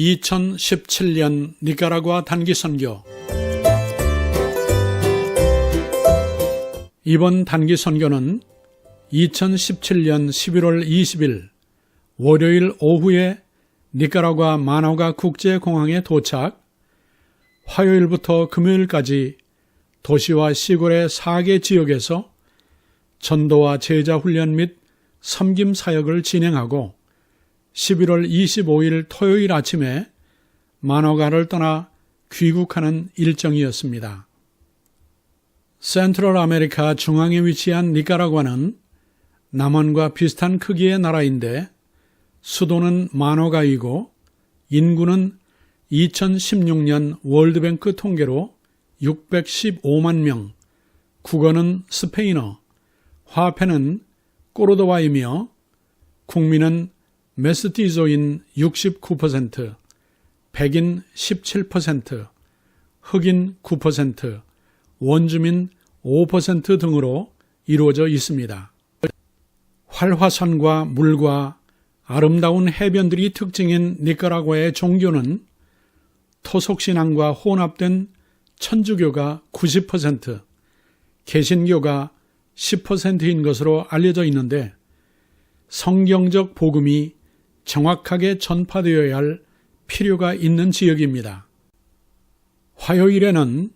2017년 니카라과 단기 선교. 이번 단기 선교는 2017년 11월 20일 월요일 오후에 니카라과 마나가 국제공항에 도착, 화요일부터 금요일까지 도시와 시골의 4개 지역에서 전도와 제자 훈련 및 섬김 사역을 진행하고 11월 25일 토요일 아침에 마노가를 떠나 귀국하는 일정이었습니다. 센트럴 아메리카 중앙에 위치한 니카라과는 남원과 비슷한 크기의 나라인데 수도는 마노가이고 인구는 2016년 월드뱅크 통계로 615만 명, 국어는 스페인어, 화폐는 꼬르도바이며 국민은 메스티조인 69%, 백인 17%, 흑인 9%, 원주민 5% 등으로 이루어져 있습니다. 활화산과 물과 아름다운 해변들이 특징인 니카라과의 종교는 토속신앙과 혼합된 천주교가 90%, 개신교가 10%인 것으로 알려져 있는데 성경적 복음이 정확하게 전파되어야 할 필요가 있는 지역입니다. 화요일에는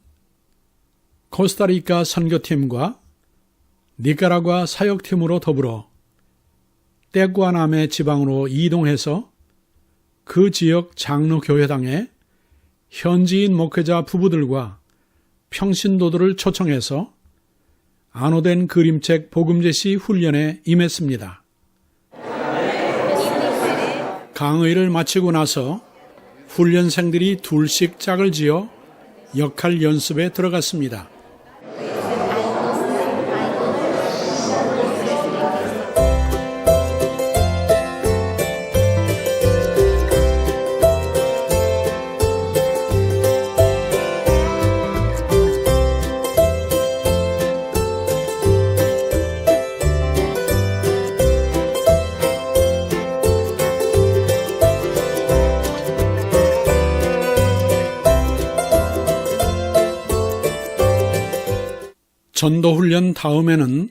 코스타리카 선교팀과 니카라과 사역팀으로 더불어 떼과남의 지방으로 이동해서 그 지역 장로교회당에 현지인 목회자 부부들과 평신도들을 초청해서 안호된 그림책 복음제시 훈련에 임했습니다. 강의를 마치고 나서 훈련생들이 둘씩 짝을 지어 역할 연습에 들어갔습니다. 전도훈련 다음에는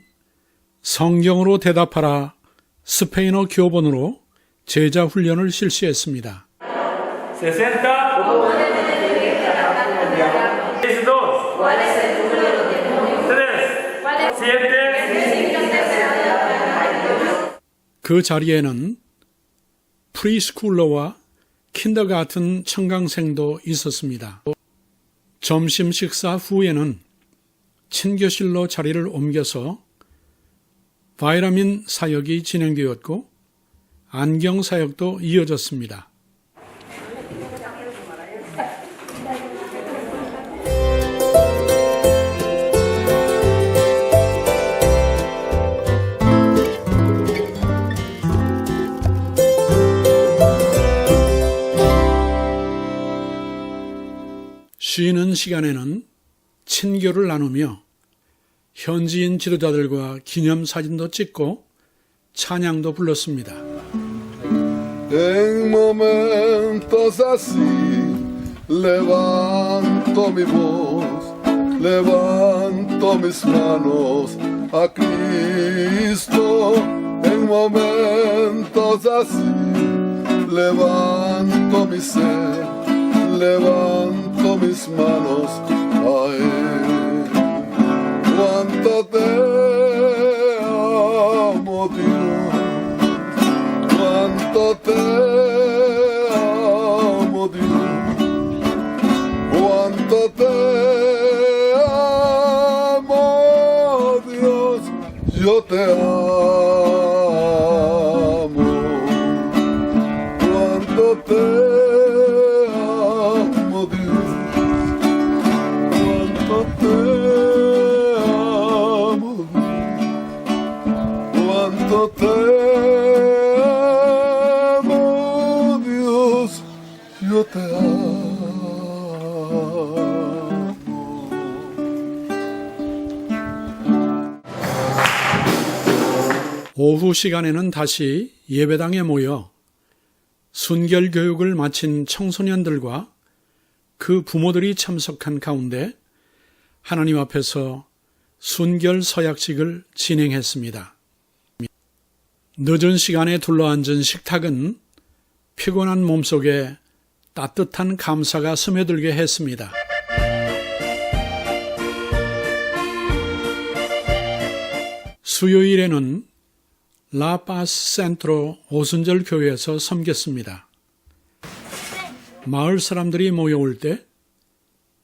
성경으로 대답하라 스페인어 교본으로 제자 훈련을 실시했습니다. 60. Es dos. Tres. Siete. 그 자리에는 프리스쿨러와 킨더 같은 청강생도 있었습니다. 점심 식사 후에는 친교실로 자리를 옮겨서 바이라민 사역이 진행되었고 안경 사역도 이어졌습니다. 쉬는 시간에는 친교를 나누며 현지인 지도자들과 기념 사진도 찍고 찬양도 불렀습니다. quanta te amo Dio 오후 시간에는 다시 예배당에 모여 순결 교육을 마친 청소년들과 그 부모들이 참석한 가운데 하나님 앞에서 순결 서약식을 진행했습니다. 늦은 시간에 둘러앉은 식탁은 피곤한 몸속에 따뜻한 감사가 스며들게 했습니다. 수요일에는 라파스 센트로 오순절 교회에서 섬겼습니다. 마을 사람들이 모여올 때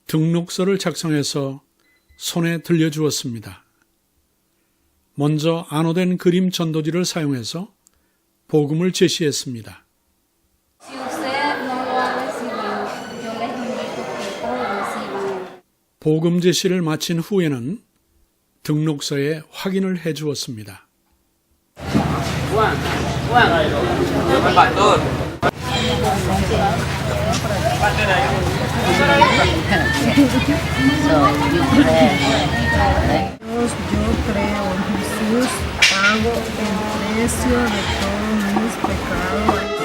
등록서를 작성해서 손에 들려주었습니다. 먼저 안호된 그림 전도지를 사용해서 복음을 제시했습니다. 복음 제시를 마친 후에는 등록서에 확인을 해 주었습니다. Dios, yo creo en Jesús, pago el precio de todos mis pecados.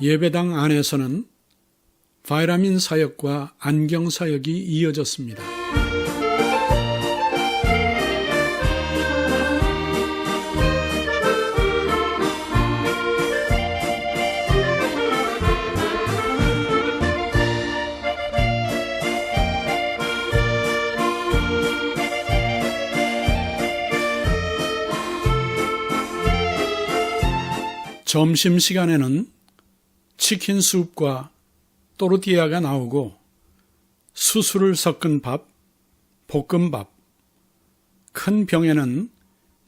예배당 안에서는 바이라민 사역과 안경 사역이 이어졌습니다. 점심 시간에는 치킨 수프과 또르티아가 나오고 수수를 섞은 밥, 볶음밥, 큰 병에는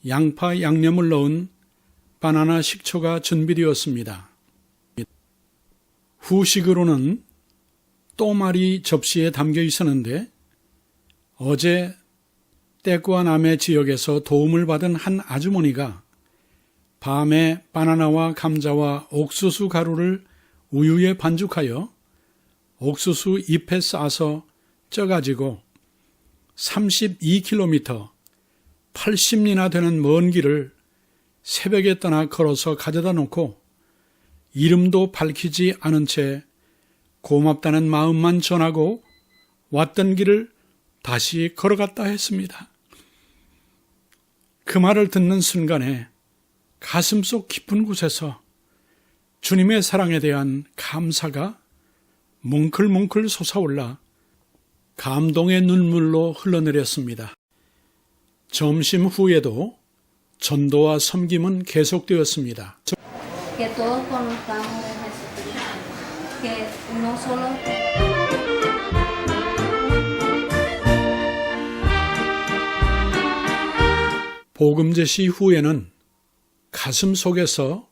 양파 양념을 넣은 바나나 식초가 준비되었습니다. 후식으로는 또말이 접시에 담겨 있었는데 어제 떼꾸와 남해 지역에서 도움을 받은 한 아주머니가 밤에 바나나와 감자와 옥수수 가루를 우유에 반죽하여 옥수수 잎에 싸서 쪄가지고 32km, 80리나 되는 먼 길을 새벽에 떠나 걸어서 가져다 놓고 이름도 밝히지 않은 채 고맙다는 마음만 전하고 왔던 길을 다시 걸어갔다 했습니다. 그 말을 듣는 순간에 가슴 속 깊은 곳에서 주님의 사랑에 대한 감사가 뭉클뭉클 솟아올라 감동의 눈물로 흘러내렸습니다. 점심 후에도 전도와 섬김은 계속되었습니다. 복음 제시 후에는 가슴 속에서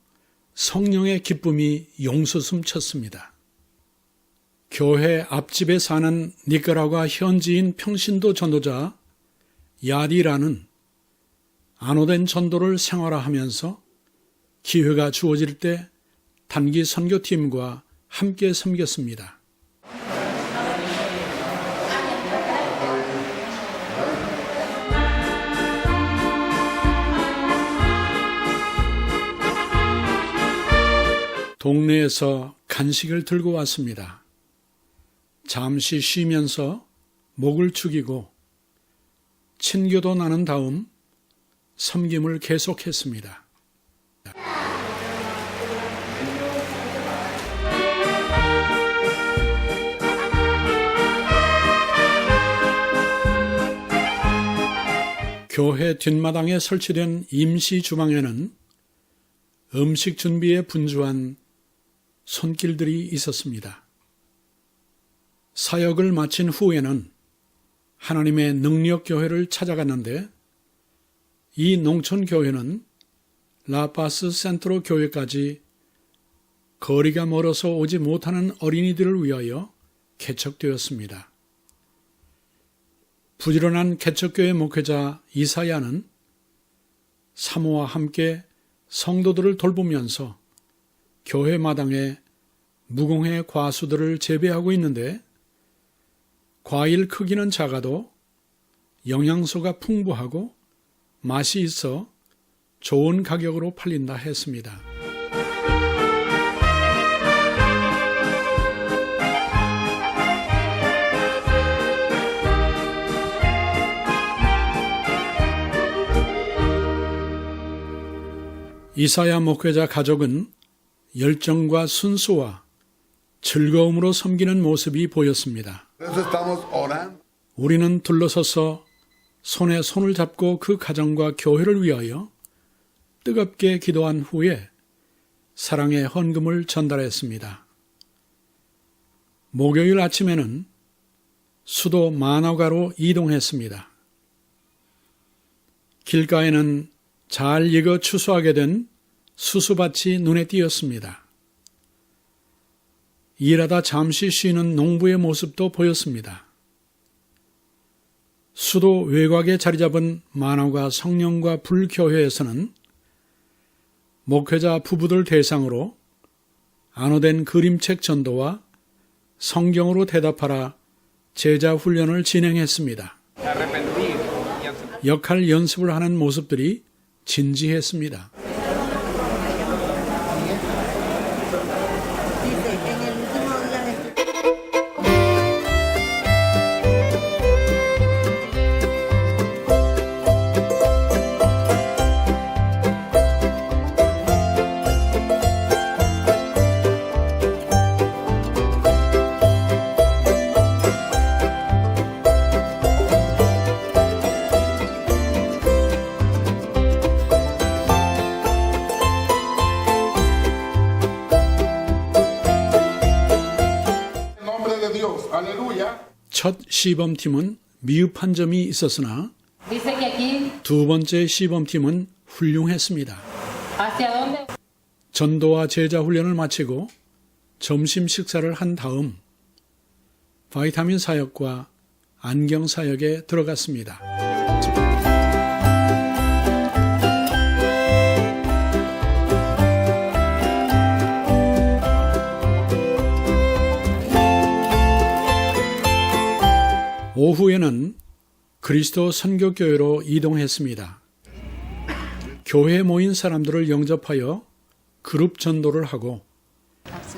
성령의 기쁨이 용솟음 쳤습니다. 교회 앞집에 사는 니카라과 현지인 평신도 전도자 야디라는 안호된 전도를 생활화하면서 기회가 주어질 때 단기 선교팀과 함께 섬겼습니다. 동네에서 간식을 들고 왔습니다. 잠시 쉬면서 목을 축이고 친교도 나눈 다음 섬김을 계속했습니다. 교회 뒷마당에 설치된 임시 주방에는 음식 준비에 분주한 손길들이 있었습니다. 사역을 마친 후에는 하나님의 능력 교회를 찾아갔는데 이 농촌 교회는 라파스 센트로 교회까지 거리가 멀어서 오지 못하는 어린이들을 위하여 개척되었습니다. 부지런한 개척교회 목회자 이사야는 사모와 함께 성도들을 돌보면서 교회 마당에 무공해 과수들을 재배하고 있는데 과일 크기는 작아도 영양소가 풍부하고 맛이 있어 좋은 가격으로 팔린다 했습니다. 이사야 목회자 가족은 열정과 순수와 즐거움으로 섬기는 모습이 보였습니다. 우리는 둘러서서 손에 손을 잡고 그 가정과 교회를 위하여 뜨겁게 기도한 후에 사랑의 헌금을 전달했습니다. 목요일 아침에는 수도 마나가로 이동했습니다. 길가에는 잘 익어 추수하게 된 수수밭이 눈에 띄었습니다. 일하다 잠시 쉬는 농부의 모습도 보였습니다. 수도 외곽에 자리 잡은 만화가 성령과 불교회에서는 목회자 부부들 대상으로 안호된 그림책 전도와 성경으로 대답하라 제자 훈련을 진행했습니다. 역할 연습을 하는 모습들이 진지했습니다. 첫 시범팀은 미흡한 점이 있었으나 두 번째 시범팀은 훌륭했습니다. 전도와 제자 훈련을 마치고 점심 식사를 한 다음 바이타민 사역과 안경 사역에 들어갔습니다. 오후에는 그리스도 선교교회로 이동했습니다. 교회에 모인 사람들을 영접하여 그룹 전도를 하고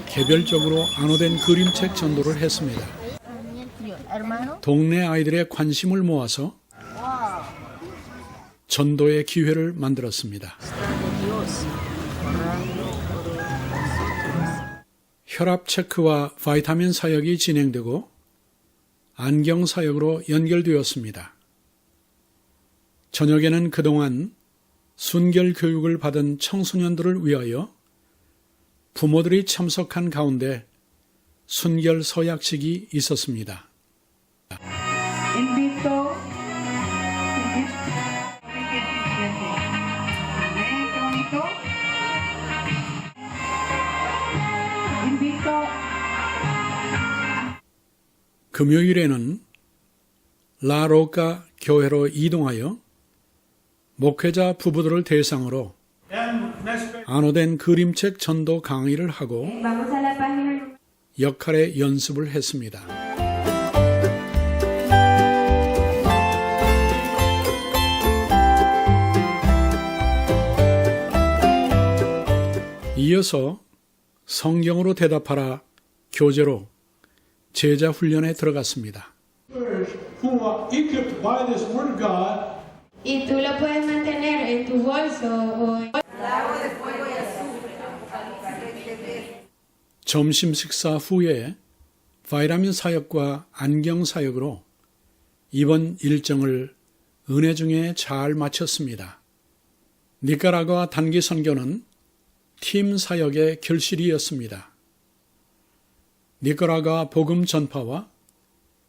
개별적으로 안호된 그림책 전도를 했습니다. 동네 아이들의 관심을 모아서 전도의 기회를 만들었습니다. 혈압 체크와 바이타민 사역이 진행되고 안경 사역으로 연결되었습니다. 저녁에는 그동안 순결 교육을 받은 청소년들을 위하여 부모들이 참석한 가운데 순결 서약식이 있었습니다. 금요일에는 라로카 교회로 이동하여 목회자 부부들을 대상으로 안호된 그림책 전도 강의를 하고. 역할의 연습을 했습니다. 이어서 성경으로 대답하라 교재로 제자 훈련에 들어갔습니다. 점심 식사 후에 바이라민 사역과 안경 사역으로 이번 일정을 은혜 중에 잘 마쳤습니다. 니카라과 단기 선교는 팀 사역의 결실이었습니다. 니카라과 복음 전파와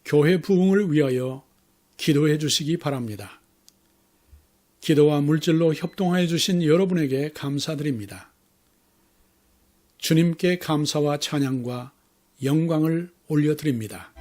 교회 부흥을 위하여 기도해 주시기 바랍니다. 기도와 물질로 협동하여 주신 여러분에게 감사드립니다. 주님께 감사와 찬양과 영광을 올려드립니다.